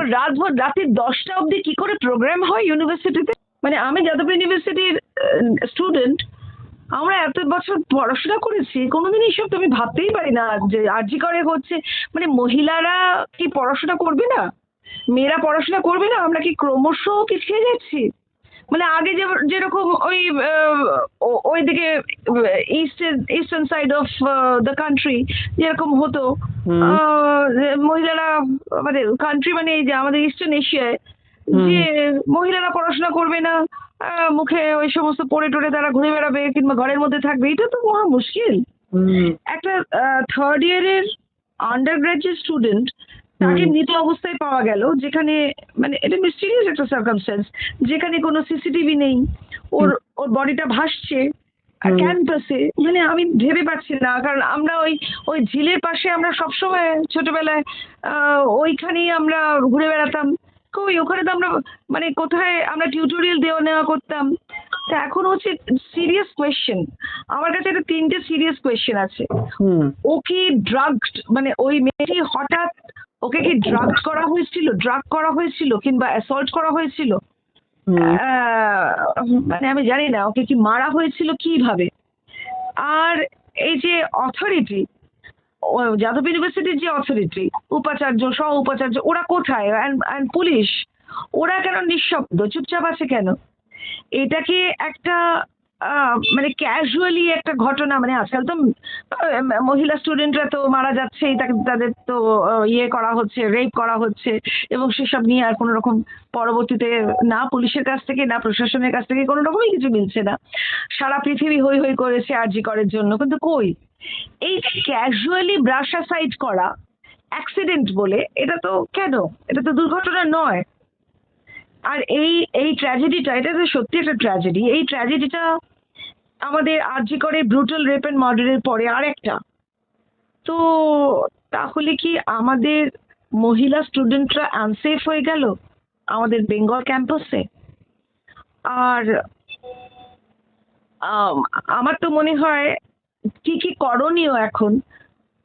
তারপর রাতভর রাতে দশটা অবধি কি করে প্রোগ্রাম হয় ইউনিভার্সিটিতে মানে আমি যাদব ইউনিভার্সিটির স্টুডেন্ট আমরা এত বছর পড়াশোনা করেছি কোনোদিন এইসব তো আমি ভাবতেই পারি না যে আরজি করে হচ্ছে। মানে মহিলারা কি পড়াশোনা করবে না? মেয়েরা পড়াশোনা করবে না? আমরা কি ক্রমশ পিছিয়ে যাচ্ছি? মানে আগে যে, যেরকম ওই ওইদিকে eastern eastern side of the country যেরকম হতো মহিলারা মানে কান্ট্রি মানে এই যে আমাদের ইস্টার্ন এশিয়ায়। যে মহিলারা পড়াশোনা করবে না মুখে ওই সমস্ত পড়ে টরে তারা ঘুরে বেড়াবে কিংবা ঘরের মধ্যে থাকবে এটা তো মহা মুশকিল। একটা থার্ড ইয়ারের আন্ডার গ্রাজুয়েট স্টুডেন্ট তাকে। মৃত অবস্থায় পাওয়া গেল যেখানে মানে এটা মিস্টিরিয়াস একটা সার্কামস্টেন্স যেখানে কোনো সিসিটিভি নেই ওর ওর বডিটা ভাসছে। ক্যাম্পাসে মানে আমি ভেবে পাচ্ছি না কারণ আমরা ওই ওই ঝিলের পাশে আমরা সবসময় ছোটবেলায় ওইখানেই আমরা ঘুরে বেড়াতাম। কই ওখানে তো আমরা মানে কোথায় আমরা টিউটোরিয়াল দেওয়া নেওয়া করতাম। তা এখন হচ্ছে সিরিয়াস কোয়েশ্চেন আমার কাছে একটা তিনটে সিরিয়াস কোয়েশ্চেন আছে। ও কি ড্রাগড মানে ওই মেয়েটি হঠাৎ ওকে কি ড্রাগ করা হয়েছিল? ড্রাগ করা হয়েছিল কিংবা অ্যাসল্ট করা হয়েছিল? মানে আমি জানি না, ওকে কি মারা হয়েছিল কীভাবে? আর এই যে অথরিটি যাদব ইউনিভার্সিটির যে অথরিটি উপাচার্য, সহ উপাচার্য, ওরা কোথায়? অ্যান্ড পুলিশ ওরা কেন নিঃশব্দ? চুপচাপ আছে কেন? এটাকে একটা মানে ক্যাজুয়ালি একটা ঘটনা মানে আজকাল তো মহিলা স্টুডেন্টরা তো মারা যাচ্ছেই তাদের তো ইয়ে করা হচ্ছে রেপ করা হচ্ছে, এবং সেসব নিয়ে আর কোনো রকম পরবর্তীতে না পুলিশের কাছ থেকে, না প্রশাসনের কাছ থেকে কোনো রকমই কিছু মিলছে না। সারা পৃথিবী হই হই করেছে আরজি করার জন্য। কিন্তু কই? এই যে ক্যাজুয়ালি ব্রাশ সাইড করা অ্যাক্সিডেন্ট বলে, এটা তো কেন? এটা তো দুর্ঘটনা নয়। আর এই এই ট্র্যাজেডিটা এটা তো সত্যি একটা ট্র্যাজেডি এই ট্র্যাজেডিটা আমাদের আরজি করে ব্রুটাল রেপ অ্যান্ড মার্ডারের পরে আরেকটা। তো তাহলে কি আমাদের মহিলা স্টুডেন্টরা আনসেফ হয়ে গেল আমাদের বেঙ্গল ক্যাম্পাসে আর আম, আমার তো মনে হয় কি কি করণীয় এখন?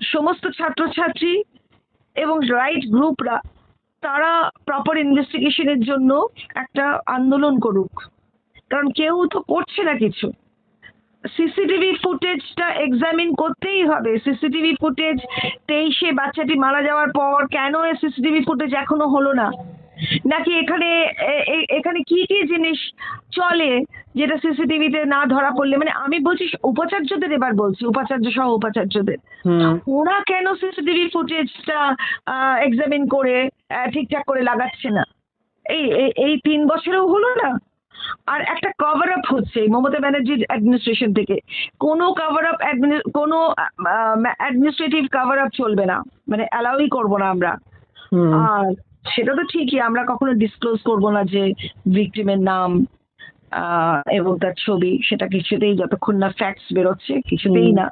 সমস্ত ছাত্রছাত্রী এবং রাইট গ্রুপরা তারা প্রপার ইনভেস্টিগেশনের জন্য একটা আন্দোলন করুক। কারণ কেউ তো করছে না কিছু। সিসিটিভি ফুটেজটা এক্সামিন করতেই হবে। সিসিটিভি ফুটেজ তেইশে বাচ্চাটি মারা যাওয়ার পর কেন সিসিটিভি ফুটেজ এখনও হলো না? নাকি এখানে এখানে কি কি জিনিস চলে যেটা সিসিটিভিতে না ধরা পড়লে? মানে আমি বলছি উপাচার্যদের এবার বলছি উপাচার্য সহ উপাচার্যদের। ওরা কেন সিসিটিভি ফুটেজটা এক্সামিন করে ঠিকঠাক করে লাগাচ্ছে না? এই- এই তিন বছরেও হলো না? আর একটা কভার আপ হচ্ছে মমতা ব্যানার্জির অ্যাডমিনিস্ট্রেশন থেকে। কোনো কভার আপ কোনো অ্যাডমিনিস্ট্রেটিভ কভার আপ চলবে না। মানে অ্যালাউই করব না আমরা। আর সেটা তো ঠিকই আমরা কখনো ডিসক্লোজ করব না যে ভিকটিমের নাম আহ, এবং তার ছবি। সেটা কিছুতেই যতক্ষণ না ফ্যাক্টস বেরোচ্ছে কিছুতেই না।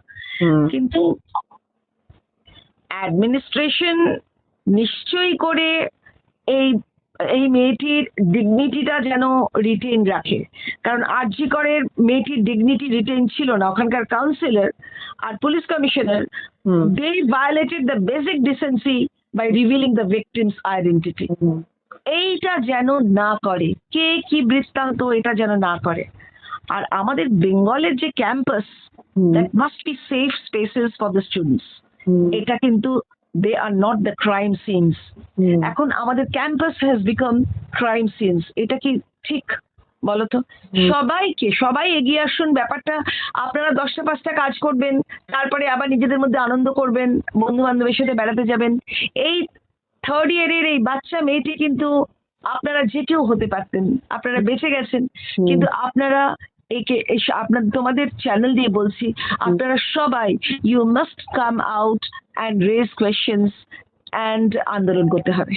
কিন্তু অ্যাডমিনিস্ট্রেশন নিশ্চয়ই করে এই এই মেয়েটির ডিগনিটিটা যেন রিটেন রাখে। কারণ আরজি করের মেয়েটির ডিগনিটি রিটেন ছিল না। ওখানকার councillor R police commissioner. They violated the basic decency by revealing the victims identity এইটা যেন না করে। কে কি বৃত্তান্ত এটা যেন না করে। আর আমাদের বেঙ্গলের যে campus. That must be safe spaces for the students এটা কিন্তু they are not the crime scenes এখন আমাদের campus has become crime scenes এটা কি ঠিক বলতো? সবাইকে সবাই এগিয়ে আসুন ব্যাপারটা আপনারা দশটা পাঁচটা কাজ করবেন তারপরে আবার নিজেদের মধ্যে আনন্দ করবেন বন্ধু বান্ধবের সাথে বেড়াতে যাবেন। এই থার্ড ইয়ারের এই বাচ্চা মেয়েটি কিন্তু আপনারা যে কেউ হতে পারতেন আপনারা বেঁচে গেছেন। কিন্তু আপনারা একে আপনার তোমাদের চ্যানেল দিয়ে বলছি আপনারা সবাই you must come out and raise questions and আন্দোলন করতে হবে।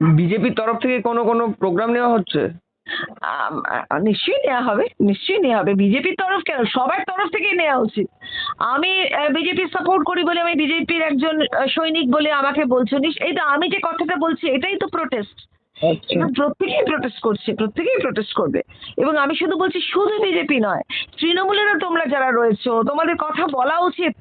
বিজেপির তরফ থেকে কোনো কোনো প্রোগ্রাম নেওয়া হচ্ছে? নিশ্চয়ই নেওয়া হবে নিশ্চয়ই নেওয়া হবে। বিজেপির তরফ কেন? সবার তরফ থেকেই নেওয়া উচিত। আমি বিজেপি সাপোর্ট করি বলে আমি বিজেপির একজন সৈনিক বলে আমাকে বলছো। এই তো আমি যে কথাটা বলছি এটাই তো প্রোটেস্ট এবং প্রত্যেকেই প্রোটেস্ট করছে প্রত্যেকেই প্রোটেস্ট করবে। এবং আমি শুধু বলছি শুধু বিজেপি নয় তৃণমূলেরও তোমরা যারা রয়েছো তোমাদের কথা বলা উচিত।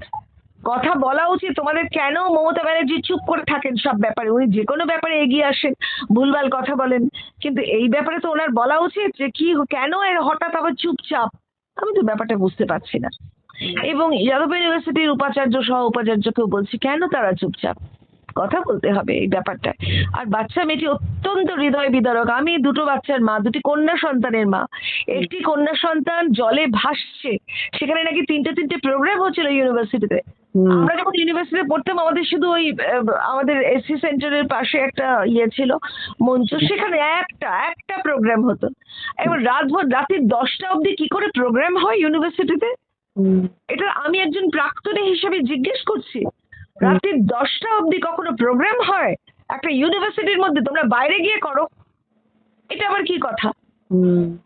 কথা বলা উচিত তোমাদের কেন মমতা ব্যানার্জি চুপ করে থাকেন সব ব্যাপারে? উনি যে কোনো ব্যাপারে এগিয়ে আসেন ভুলভাল কথা বলেন। কিন্তু এই ব্যাপারে তো ওনার বলা উচিত যে কি কেন এর হঠাৎ আবার চুপচাপ? আমি তো ব্যাপারটা বুঝতে পারছি না। এবং যাদব ইউনিভার্সিটির উপাচার্য সহ উপাচার্যকেও বলছি কেন তারা চুপচাপ? কথা বলতে হবে এই ব্যাপারটা আর বাচ্চা মেয়েটি অত্যন্ত হৃদয় বিদারক। আমি দুটো বাচ্চার মা দুটি কন্যা সন্তানের মা। একটি কন্যা সন্তান জলে ভাসছে। সেখানে নাকি তিনটে তিনটে প্রোগ্রাম হচ্ছিল ইউনিভার্সিটিতে আমরা যখন ইউনিভার্সিটিতে পড়তাম আমাদের শুধু ওই আমাদের এসসি সেন্টারের পাশে একটা ইয়ে ছিল মঞ্চ। সেখানে একটা একটা প্রোগ্রাম হতো। এবার রাতভর রাতের দশটা অবধি কি করে প্রোগ্রাম হয় ইউনিভার্সিটিতে এটা আমি একজন প্রাক্তনী হিসেবে জিজ্ঞেস করছি। রাত্রি দশটা অব্দি কখনো প্রোগ্রাম হয়? একটা ইউনিভার্সিটির মধ্যে তোমরা বাইরে গিয়ে করো। এটা আবার কি কথা? হুম।